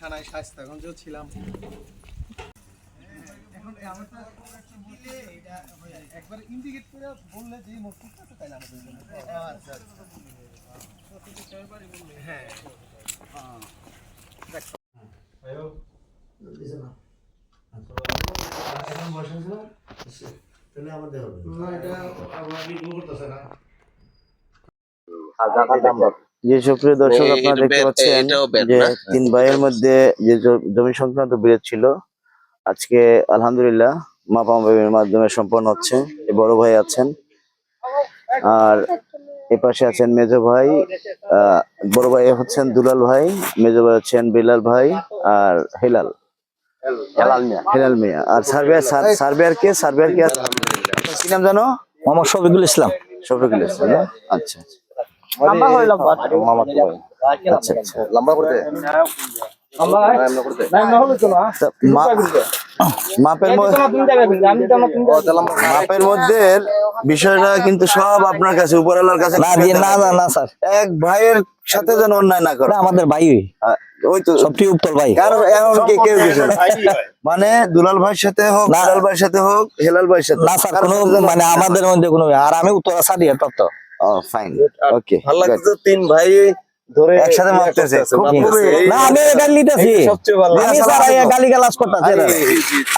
থানায় শাস্তাগঞ্জেও ছিলাম। এখন আমারটা দিলে এটা হয়ে যায়। একবার ইন্ডিকেট করে বললে যে আছে তাই আমাদের জন্য আচ্ছা হ্যাঁ। এটা এটাও বেদ যে সুপ্রিয় দর্শক আপনারা দেখতে পাচ্ছেন যে তিন ভাইয়ের মধ্যে যে জমি সংক্রান্ত বিরোধ ছিল আজকে আলহামদুলিল্লাহ মাপাম ভাইয়ের মাধ্যমে সম্পন্ন হচ্ছে এই বড় ভাই আছেন। আর এ পাশে আছেন মেজ ভাই আহ, বড় ভাই হচ্ছেন দুলাল ভাই মেজ ভাই হচ্ছেন বিলাল ভাই আর হেলাল। হেলাল মিয়া। হেলাল মিয়া। আর সার্ভেয়ার সার্ভেয়ার কে? সার্ভেয়ার কে আছে? কি নাম জানো? মোহাম্মদ শফিকুল ইসলাম। শফিকুল ইসলাম আচ্ছা আচ্ছা। আচ্ছা আচ্ছা। আচ্ছা তা মা- মাপের মধ্যে মাপের মধ্যে বিষয়টা কিন্তু সব আপনার কাছে উপরওয়ালার কাছে না না না না স্যার। এক ভাইয়ের সাথে যেন অন্যায় না করে। আমাদের ভাই ওই। তো সবচেয়ে উত্তর ভাই। কারণ এখন কে কেউ কিছু মানে দুলাল ভাইয়ের সাথে হোক না। ভাইয়ের সাথে হোক হেলাল ভাইয়ের সাথে না স্যার কারোর কোনো মানে আমাদের মধ্যে কোনো আর আমি উত্তর সাদিয়া তত্ত্ব। ও ফাইন ওকে ভালো লাগছে তিন ভাই ধরে একসাথে। খুবই না আমি এটা নিতেছি সবচেয়ে ভালো। আমি স্যার এই গালি গালাজ করতেছি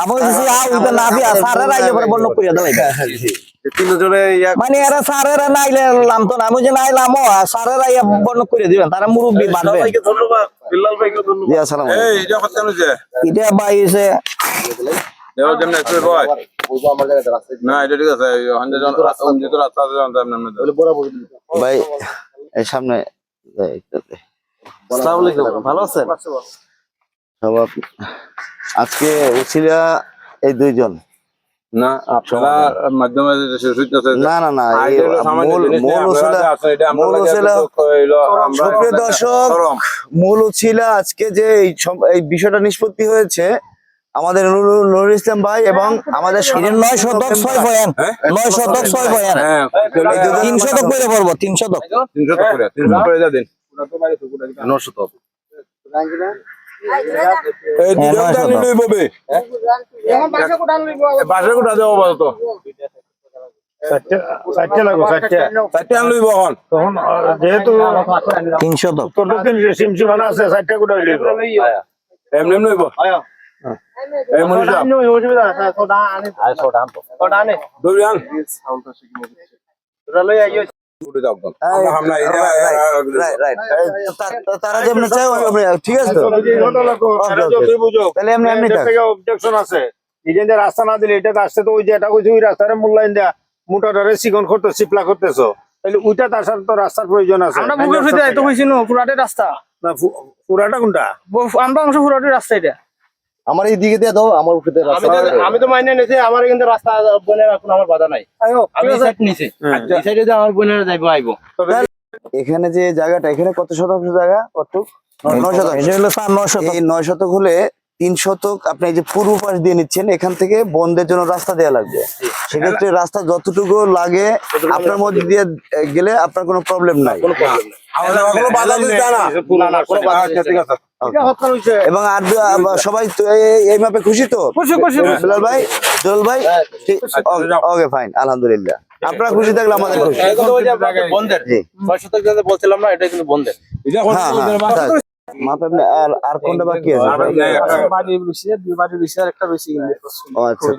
আমি বলছি আ উইটা না দিয়া স্যারের আইলে পরে বন্ধ করে ইয়া মানে এরা স্যারেরা না আইলে লাম তো না। আমি যে না আইলাম ও স্যারেরা ইয়া বন্ধ করে দিবেন তারা মুরব্বি বাঁধবে ধন্যবাদ। বিল্লাল ভাইকে ধন্যবাদ। জি আসসালামু আলাইকুম। এই এটা কথা যে। এটা ভাই এসে দেওয়ার জন্য একটু ভয় না এটা ঠিক আছে হন্ডে জন রাস্তা আছে। জানতাম ভাই এই সামনে আসসালামু আলাইকুম ভালো আছেন? সব আজকে উছিলা এই দুইজন। না আপনারা মাধ্যমে না না না মূল দর্শক মূল উছিলা আজকে যে এই বিষয়টা নিষ্পত্তি হয়েছে আমাদের নুরুল ইসলাম ভাই এবং আমাদের এটা নয় শতক ছয় বয়ান হ্যাঁ? নয় শতক ছয় বয়ান হ্যাঁ, তিন শতক করে পড়ব তিন শতক। করে, করে দিন। হ্যাঁ, নয় তিন শতক। দক্ষিণ সিমসিমানা আছে চারটে কোটা লইব এমনি এমনি লইব এই মনীষা অসুবিধা আছে দৌড়ি আন এই যে- রাইট রাইট তারা যেমনি চায় ওই ঠিক আছে তো তাহলে এমনি এমনি থাক অবজেকশন আছে এখানে রাস্তা না দিলে এটা আসতে তো ওই যে এটা কইছে ওই রাস্তার মূল্যায়ন দেয়া মোটাটারে চিকন করতে চিপলা করতেছো তাহলে ওইটা আসার তো রাস্তার প্রয়োজন আছে আমরা নো পুরাটে রাস্তা না পুরাটা কোনটা আমরা অংশ পুরাটে রাস্তা এটা আমার এই দিকে দিয়ে দাও আমার উপরে দিয়ে আমি তো আমি তো মাইনে নিয়েছি আমার কিন্তু রাস্তা বনে রাখুন আমার বাধা নাই। আমি সাইড নিছি এই সাইডে যে আমার বোনেরা যাইবো আইবো। এখানে যে জায়গাটা এখানে কত শতাংশ জায়গা কত নয় শতাংশ। এটা হলো স্যার নয় শতক এই নয় শতক হলে তিন শতক আপনি এই যে পূর্ব পাশ দিয়ে নিচ্ছেন এখান থেকে বন্ধের জন্য রাস্তা দেওয়া লাগবে। সেক্ষেত্রে রাস্তা যতটুকু লাগে আপনার মধ্যে দিয়ে গেলে আপনার কোনো প্রবলেম নাই। আমাদের কোনো বাধা দিতে না আচ্ছা ঠিক আছে। এবং আর সবাই তো এই- এই মাপে খুশি তো? খুশি খুশি বিলাল ভাই জল ভাই ওকে ফাইন আলহামদুলিল্লাহ। আপনারা খুশি থাকলে আমাদের খুশি। বন্ধের বলছিলাম না এটা কিন্তু বন্ধের। হ্যাঁ হ্যাঁ থাক। মাপে আপনি আর আর কোনটা বাকি আছে? বাড়ি বেশি দুই বাড়ি বেশি আর একটা বেশি আচ্ছা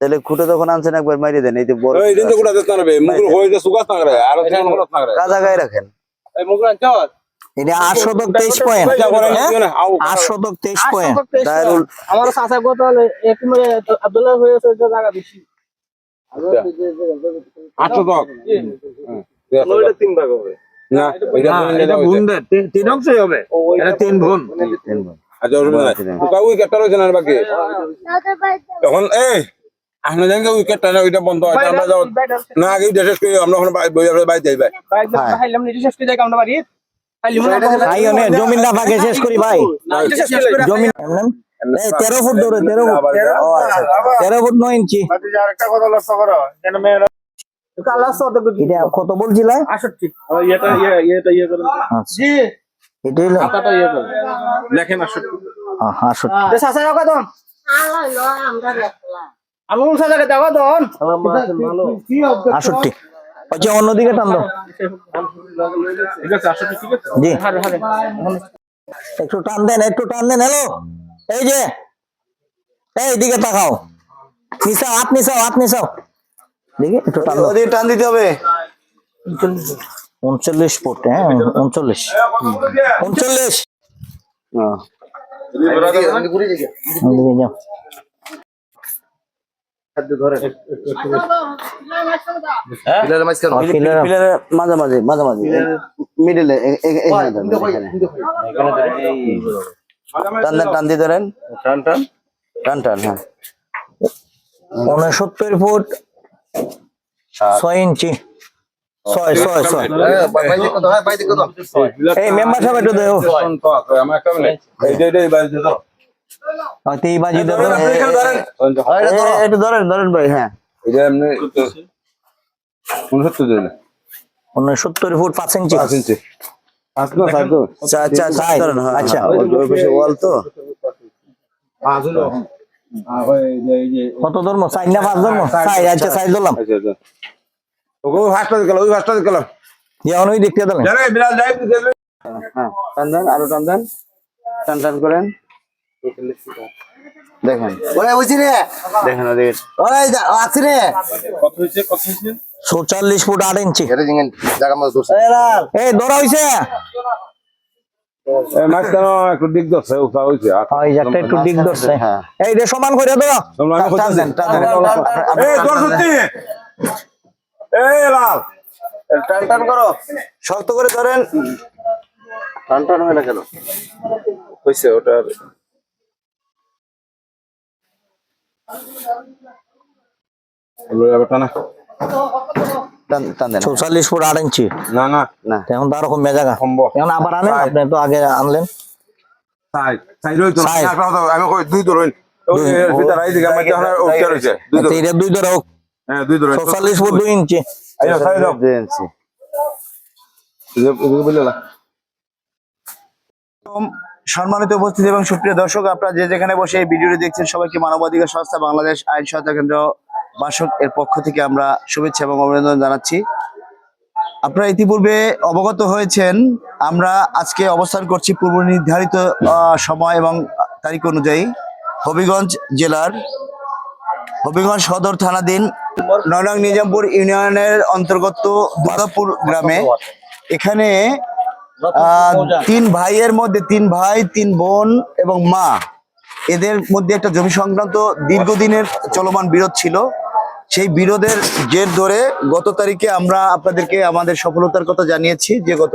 তাহলে খুঁটে তখন আনছেন একবার মাইরে দেন এই যে বড় এই দিন তো কোটা দিতে না বে মুকুল হয়ে যে সুগাস না করে আর কোন কোটা না করে কাজা গায়ে রাখেন। এই এটা আট শতক তেইশ পয়েন্ট। এটা করে নিও না আও আট শতক তেইশ পয়েন্ট। আমার চাচা কত একটু আব্দুল্লাহ হয়েছে যে জায়গা বেশি। আটশো তক তিন ভাগ হবে। না এটা এটা তিন অংশই হবে। এটা তিন গুণ আচ্ছা অসুবিধা নাই। উইকেটটা রয়েছে না বাকি? এখন এই আপনার জানেন উইকেটটা না ওইটা বন্ধ আছে আমরা যাও। না আগে ওইটা শেষ করি আমরা ওখানে বাই- বই আমরা বাইরে যাই ভাই শেষ করে যাই আমরা বাড়ি। খাইলাম ভাই অনেক জমিন না ফাঁকে শেষ করি ভাই জমিন তেরো ফুট দৌড়ে তেরো ফুট আচ্ছা তেরো ফুট নয় ইঞ্চি। কত বলছিলেন আষট্টি। আচ্ছা অন্যদিকে টান দাও জি। একটু টান দেন একটু টান দেন হ্যালো। এই যে এই দিকে তাকাও। নিসাও হাত নিসাও হাত নিসাও। দেখি একটু টান দাও। ওদিকে টান দিতে হবে। উনচল্লিশ ফুট হ্যাঁ উনচল্লিশ। উনচল্লিশ। হ্যাঁ। যাও। মাঝামাঝি মাঝামাঝি। মিডিলে এখানে ধরেন, এখানে। টান দেন টান দিয়ে ধরেন। টান টান। টান টান হ্যাঁ। উনসত্তর ফুট ছয় ইঞ্চি। ছয় ছয় ছয়। এই মেম্বার সাহেব একটু বাজি দেবো এ- এ- একটু ধরেন ধরেন। ভাই হ্যাঁ। এটা এমনি উনসত্তর দিন উনসত্তর ফুট পাঁচ ইঞ্চি। পাঁচ ইঞ্চি। পাঁচ না সাত তো চা চা চা Side, ধরেন হ্যাঁ। আচ্ছা। আচ্ছা ওই পাশে ওয়াল তো। পাঁচ হলো। কত ধর্ম চাই না পাঁচ ধর্ম চাই আচ্ছা চাই ধরলাম। আচ্ছা আচ্ছা। ওকে ওই ফার্স্টটা দিলাম ওই ফার্স্টটা দিলাম যেমন ওই দেখতে দিলাম জানে বিড়াল যাই দিতে হ্যাঁ টান দেন আরও টান দেন। টান টান করেন। দেখেন। ওরে বুঝছি রে। দেখেন ওদিকে। ওরে আছি রে। কত হয়েছে? কত হয়েছে? চৌচল্লিশ ফুট আট ইঞ্চি। এই ধরা হইছে? একটু দিক দশে উঠা হয়েছে হ্যাঁ। এই রে সমান করে ধরো টান টান এই তোর সত্যি এই লাল। টান টান করো। শক্ত করে ধরেন। টান টান হয় না কেন? হয়েছে ওটার। না টান। টান দেন চৌচল্লিশ ফুট আট ইঞ্চি। না না। না। এখন তো এখন আবার আনেন? আপনি তো আগে আনলেন। দুই ধরুন দুই ধরো চৌচল্লিশ ফুট দুই ইঞ্চি। সম্মানিত উপস্থিত এবং সুপ্রিয় দর্শক আপনারা যে যেখানে বসে এই ভিডিওটি দেখছেন সবাইকে মানবাধিকার সংস্থা বাংলাদেশ আইন সহায়তা কেন্দ্র বাসক এর পক্ষ থেকে আমরা শুভেচ্ছা এবং অভিনন্দন জানাচ্ছি। আপনারা ইতিপূর্বে অবগত হয়েছেন, আমরা আজকে অবস্থান করছি পূর্ব নির্ধারিত সময় এবং তারিখ অনুযায়ী হবিগঞ্জ জেলার হবিগঞ্জ সদর থানাধীন নয়নং নিজামপুর ইউনিয়নের অন্তর্গত দুর্গাপুর গ্রামে। এখানে তিন ভাইয়ের মধ্যে তিন ভাই, তিন বোন এবং মা। এদের মধ্যে একটা জমি সংক্রান্ত দীর্ঘদিনের চলমান বিরোধ ছিল। সেই বিরোধের জের ধরে গত তারিখে আমরা আপনাদেরকে আমাদের সফলতার কথা জানিয়েছি যে গত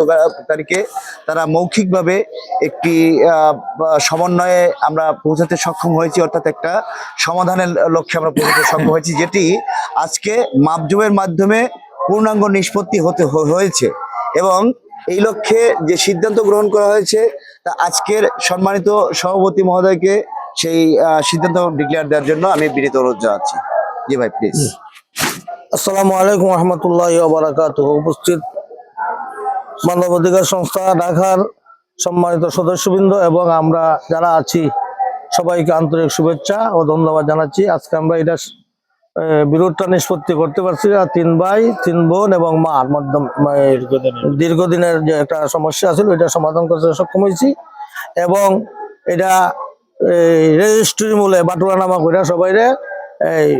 তারিখে তারা মৌখিকভাবে একটি সমন্বয়ে আমরা পৌঁছাতে সক্ষম হয়েছি, অর্থাৎ একটা সমাধানের লক্ষ্যে আমরা পৌঁছাতে সক্ষম হয়েছি, যেটি আজকে মাপজুমের মাধ্যমে পূর্ণাঙ্গ নিষ্পত্তি হতে হয়েছে এবং এই লক্ষ্যে যে সিদ্ধান্ত গ্রহণ করা হয়েছে, তা আজকের সম্মানিত সভাপতি মহোদয়কে সেই সিদ্ধান্ত ডিক্লেয়ার দেওয়ার জন্য আমি বিনীত অনুরোধ জানাচ্ছি। জি ভাই প্লিজ আসসালামু আলাইকুম রহমতুল্লাহ বারাকাত উপস্থিত মানবাধিকার সংস্থা ঢাকার সম্মানিত সদস্যবৃন্দ এবং আমরা যারা আছি সবাইকে আন্তরিক শুভেচ্ছা ও ধন্যবাদ জানাচ্ছি। আজকে আমরা এটা বিরোধটা নিষ্পত্তি করতে পারছি আর তিন ভাই তিন বোন এবং মার মাধ্যম দীর্ঘদিনের। যে একটা সমস্যা ছিল এটা সমাধান করতে সক্ষম হয়েছি এবং এটা রেজিস্ট্রি মূলে বাটুরা নামা করে সবাই এই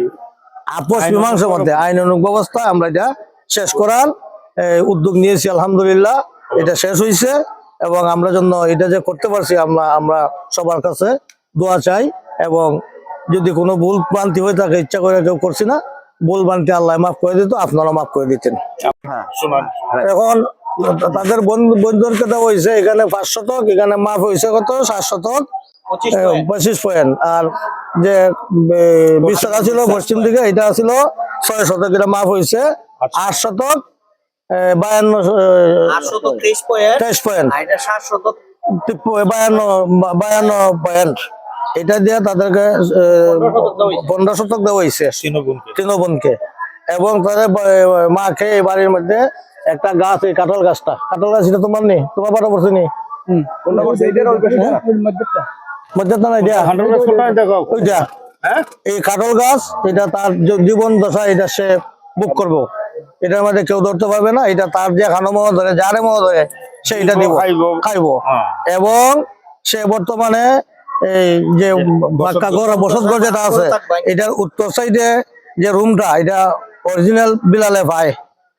আপোষ মীমাংসার মধ্যে অনুক ব্যবস্থা আমরা এটা শেষ করার উদ্যোগ নিয়েছি আলহামদুলিল্লাহ এটা শেষ হয়েছে এবং আমরা জন্য এটা যে করতে পারছি আমরা আমরা সবার কাছে দোয়া চাই এবং যদি কোনো ভুল প্রান্তি হয়ে থাকে ইচ্ছা করে কেউ করছি না ভুল ভ্রান্তি আল্লাহ মাফ করে দিত আপনারা মাফ করে দিতেন। হ্যাঁ এখন তাদের বন্ধু বন্ধুদেরকে দেওয়া হয়েছে এখানে পাঁচ শতক এখানে মাফ হয়েছে কত? সাত শতক। পঁচিশ পয়েন্ট। আর যে এ, বিছানা ছিল পশ্চিম দিকে এটা ছিল ছয় শতক এটা মাপ হয়েছে আট শতক বায়ান্ন তেইশ পয়েন্ট। বায়ান্ন বায়ান্ন পয়েন্ট। এটা দিয়ে তাদেরকে পনেরো শতক দেওয়া হয়েছে তৃণবনকে এবং তাদের মাকে এই বাড়ির মধ্যে একটা গাছ এই কাঁঠাল গাছটা। কাঁঠাল গাছ এটা তোমার নেই তোমার পাটা পড়ছে নি মধ্যে না এটা ওইটা। হ্যাঁ? এই কাঁঠাল গাছ এটা তার জীবন দশা এটা সে বুক করব। এটার মধ্যে কেউ ধরতে পারবে না এটা তার যে খানো মহ ধরে যারে মহ ধরে সে এটা দিব। খাইবো। খাইবো। হ্যাঁ। এবং সে বর্তমানে এই যে বাক্কা ঘর বসত ঘর যেটা আছে এটার উত্তর সাইডে যে রুমটা এটা অরিজিনাল বিলালে পায়।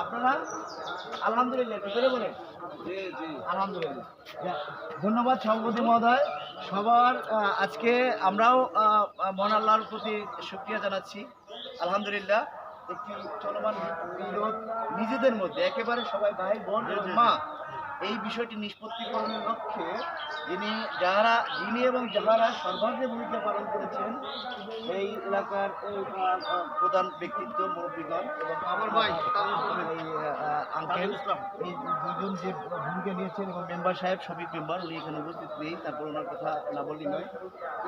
আপনারা? আলহামদুলিল্লাহ একটু জোরে বলেন। আলহামদুলিল্লাহ। ধন্যবাদ সভাপতি মহোদয়। সবার আজকে আমরাও আহ, আল্লাহর প্রতি শুক্রিয়া জানাচ্ছি। আলহামদুলিল্লাহ একটি চলমান বিরোধ নিজেদের মধ্যে একেবারে সবাই ভাই বোন এবং মা এই বিষয়টি নিষ্পত্তিকরণের লক্ষ্যে যিনি যাহারা যিনি এবং যাহারা সর্বাগ্রে ভূমিকা পালন করেছেন এলাকার প্রধান ব্যক্তিত্ব মুরব্বীগণ এবং আমার ভাই আঙ্কেল দুজন যে ভূমিকা নিয়েছেন এবং মেম্বার সাহেব শফিক মেম্বার উনি এখানে উপস্থিত নেই তারপর ওনার কথা না বললেই নয়।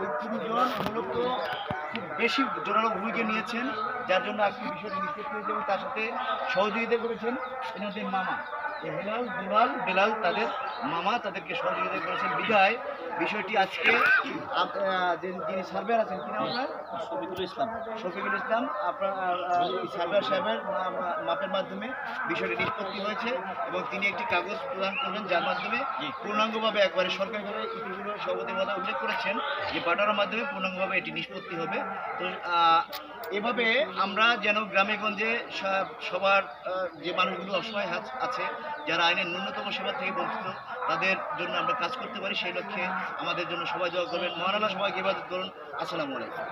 এই তিনজন মূলত খুব বেশি জোরালো ভূমিকা নিয়েছেন যার জন্য আজকে বিষয়টি নিশ্চিত হয়েছে এবং তার সাথে সহযোগিতা করেছেন এনাদের মামা। হেলাল দুলাল বেলাল তাদের মামা তাদেরকে সহযোগিতা করেছেন। বিধায় বিষয়টি আজকে যিনি সার্ভেয়ার আছেন কি নাম আপনার? শফিকুল ইসলাম। শফিকুল ইসলাম আপনার সার্ভেয়ার সাহেবের মাপের মাধ্যমে বিষয়টি নিষ্পত্তি হয়েছে এবং তিনি একটি কাগজ প্রদান করবেন যার মাধ্যমে পূর্ণাঙ্গভাবে একবারে সরকারিভাবে ইতিপূর্বে সভাপতি মহোদয় উল্লেখ করেছেন যে বাটার মাধ্যমে পূর্ণাঙ্গভাবে এটি নিষ্পত্তি হবে। তো এভাবে আমরা যেন গ্রামে গঞ্জে সবার যে মানুষগুলো অসহায় আছে যারা আইনের ন্যূনতম সেবা থেকে বঞ্চিত, তাদের জন্য আমরা কাজ করতে পারি। সেই লক্ষ্যে আমাদের জন্য সবাই দোয়া করবেন। মহারানা সবাইকে ইবাদত করুন। আসসালামু আলাইকুম।